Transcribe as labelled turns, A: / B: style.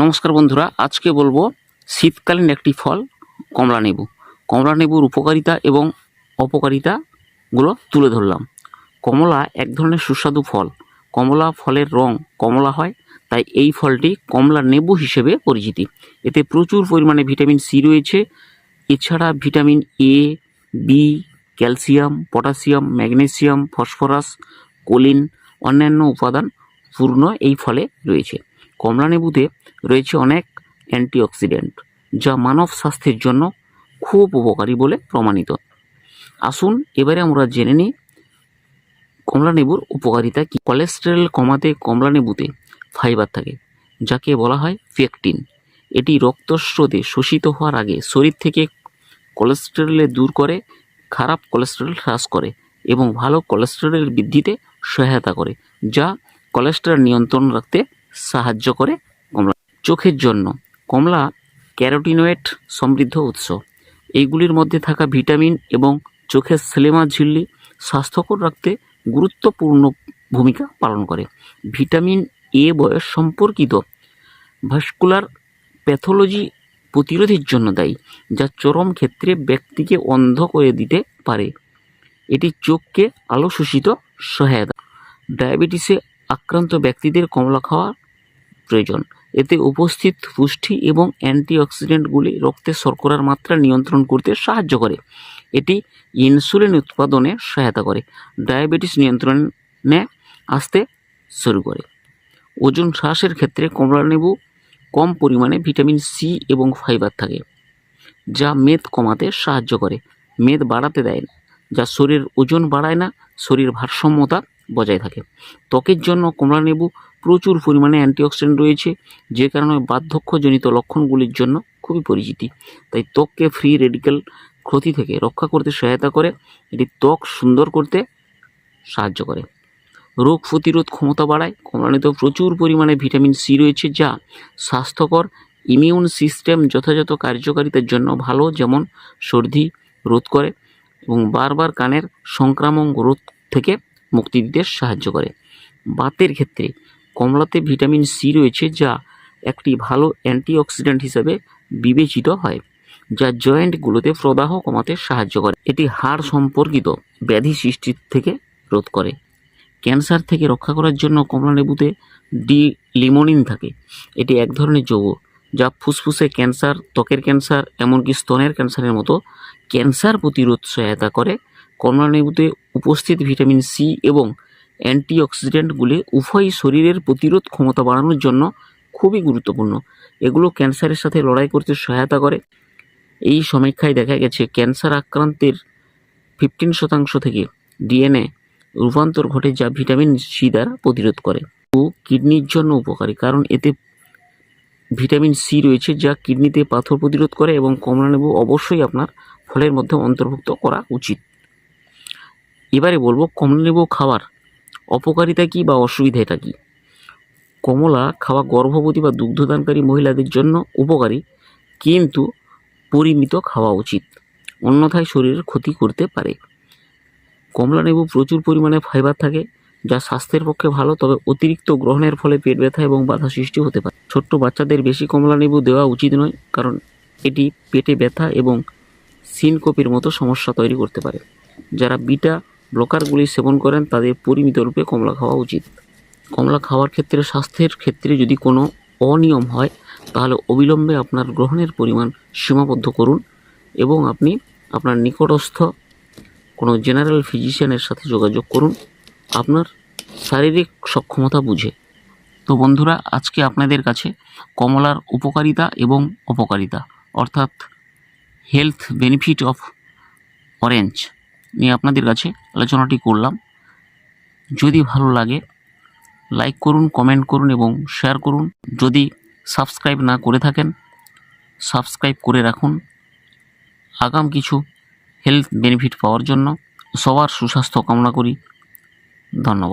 A: নমস্কার বন্ধুরা, আজকে বলব শীতকালীন একটি ফল, কমলা লেবু। কমলা লেবুর উপকারিতা এবং অপকারিতাগুলো তুলে ধরলাম। কমলা এক ধরনের সুস্বাদু ফল। কমলা ফলের রং কমলা হয়, তাই এই ফলটি কমলা লেবু হিসেবে পরিচিতি। এতে প্রচুর পরিমাণে ভিটামিন সি রয়েছে। এছাড়া vitamin A B calcium, potassium, magnesium, phosphorus, choline, অন্যান্য উপাদান পূর্ণ এই ফলে রয়েছে। কমলা লেবুতে রয়েছে অনেক অ্যান্টিঅক্সিডেন্ট, যা মানব স্বাস্থ্যের জন্য খুব উপকারী বলে প্রমাণিত। আসুন এবারে আমরা জেনে নিই কমলা লেবুর উপকারিতা কি। কোলেস্টেরল কমাতে কমলা লেবুতে ফাইবার থাকে, যাকে বলা হয় পেকটিন এটি রক্তস্রোতে শোষিত হওয়ার আগে শরীর থেকে কোলেস্টেরলে দূর করে, খারাপ কোলেস্টেরল হ্রাস করে এবং ভালো কোলেস্টেরল বৃদ্ধিতে সহায়তা করে, যা কোলেস্টেরল নিয়ন্ত্রণ রাখতে সাহায্য করে কমলা। চোখের জন্য। কমলা ক্যারোটিনয়েড সমৃদ্ধ উৎস। এইগুলির মধ্যে থাকা ভিটামিন এবং চোখের সিলেমা ঝিল্লি স্বাস্থ্যকর রাখতে গুরুত্বপূর্ণ ভূমিকা পালন করে। ভিটামিন এ বয়স সম্পর্কিত ভাস্কুলার প্যাথোলজি প্রতিরোধের জন্য দায়ী, যা চরম ক্ষেত্রে ব্যক্তিকে অন্ধ করে দিতে পারে। এটি চোখকে আলো শোষিত সহায়তা। ডায়াবেটিসে আক্রান্ত ব্যক্তিদের কমলা খাওয়া প্রয়োজন। এতে উপস্থিত পুষ্টি এবং অ্যান্টিঅক্সিডেন্টগুলি রক্তে শর্করার মাত্রা নিয়ন্ত্রণ করতে সাহায্য করে। এটি ইনসুলিন উৎপাদনে সহায়তা করে, ডায়াবেটিস নিয়ন্ত্রণে আসতে শুরু করে। ওজন হ্রাসের ক্ষেত্রে কমলালেবু কম পরিমাণে ভিটামিন সি এবং ফাইবার থাকে, যা মেদ কমাতে সাহায্য করে। মেদ বাড়াতে দেয় না, যা শরীরের ওজন বাড়ায় না, শরীর ভারসাম্যতা বজায় থাকে। ত্বকের জন্য কমলালেবু প্রচুর পরিমাণে অ্যান্টিঅক্সিডেন্ট রয়েছে, যে কারণে বার্ধক্যজনিত লক্ষণগুলির জন্য খুবই পরিচিতি। তাই ত্বককে ফ্রি রেডিক্যাল ক্ষতি থেকে রক্ষা করতে সহায়তা করে, এটি ত্বক সুন্দর করতে সাহায্য করে। রোগ প্রতিরোধ ক্ষমতা বাড়ায়, কমলানিতে প্রচুর পরিমাণে ভিটামিন সি রয়েছে যা স্বাস্থ্যকর ইমিউন সিস্টেম যথাযথ কার্যকারিতার জন্য ভালো, যেমন সর্দি রোধ করে এবং বারবার কানের সংক্রামক রোধ থেকে মুক্তি দিতে সাহায্য করে। বাতের ক্ষেত্রে কমলাতে ভিটামিন সি রয়েছে যা একটি ভালো অ্যান্টিঅক্সিডেন্ট হিসেবে বিবেচিত হয়, যা জয়েন্টগুলোতে প্রদাহ কমাতে সাহায্য করে। এটি হাড় সম্পর্কিত ব্যাধি সৃষ্টির থেকে রোধ করে। ক্যান্সার থেকে রক্ষা করার জন্য কমলা লেবুতে ডি লিমোনিন থাকে। এটি এক ধরনের যৌগ যা ফুসফুসে ক্যান্সার, ত্বকের ক্যান্সার, এমনকি স্তনের ক্যান্সারের মতো ক্যান্সার প্রতিরোধ সহায়তা করে। কমলা লেবুতে উপস্থিত ভিটামিন সি এবং অ্যান্টিঅক্সিডেন্টগুলি উভয়ই শরীরের প্রতিরোধ ক্ষমতা বাড়ানোর জন্য খুবই গুরুত্বপূর্ণ। এগুলো ক্যান্সারের সাথে লড়াই করতে সহায়তা করে। এই সমীক্ষায় দেখা গেছে, ক্যান্সার আক্রান্তের ফিফটিন শতাংশ থেকে ডিএনএ রূপান্তর ঘটে যা ভিটামিন সি দ্বারা প্রতিরোধ করে। ও কিডনির জন্য উপকারী, কারণ এতে ভিটামিন সি রয়েছে যা কিডনিতে পাথর প্রতিরোধ করে এবং কমলালেবু অবশ্যই আপনার ফলের মধ্যে অন্তর্ভুক্ত করা উচিত। এবারে বলব কমলালেবু খাওয়ার অপকারিতা কী বা অসুবিধাটা কী? কমলা খাওয়া গর্ভবতী বা দুগ্ধদানকারী মহিলাদের জন্য উপকারী, কিন্তু পরিমিত খাওয়া উচিত। অন্যথায় শরীরের ক্ষতি করতে পারে। কমলা লেবু প্রচুর পরিমাণে ফাইবার থাকে, যা স্বাস্থ্যের পক্ষে ভালো, তবে অতিরিক্ত গ্রহণের ফলে পেট ব্যথা এবং বাধা সৃষ্টি হতে পারে। ছোট্ট বাচ্চাদের বেশি কমলা লেবু দেওয়া উচিত নয়, কারণ এটি পেটে ব্যথা এবং সিনকোপের মতো সমস্যা তৈরি করতে পারে, যারা বিটা ব্লকারগুলি সেবন করেন, তাদের পরিমিত রূপে কমলা খাওয়া উচিত। কমলা খাওয়ার ক্ষেত্রে, স্বাস্থ্যের ক্ষেত্রে যদি কোনো অনিয়ম হয়, তাহলে অবিলম্বে আপনার গ্রহণের পরিমাণ সীমাবদ্ধ করুন এবং আপনি আপনার নিকটস্থ কোনো জেনারেল ফিজিশিয়ানের সাথে যোগাযোগ করুন। আপনার শারীরিক সক্ষমতা বুঝে। তো বন্ধুরা, আজকে আপনাদের কাছে কমলার উপকারিতা এবং অপকারিতা, অর্থাৎ হেলথ বেনিফিট অফ অরেঞ্জ নিয়ে আপনাদের কাছে আলোচনাটি করলাম। যদি ভালো লাগে লাইক করুন কমেন্ট করুন এবং শেয়ার করুন। যদি সাবস্ক্রাইব না করে থাকেন সাবস্ক্রাইব করে রাখুন। আগাম কিছু হেলথ বেনিফিট পাওয়ার জন্য সবার সুস্বাস্থ্য কামনা করি। ধন্যবাদ।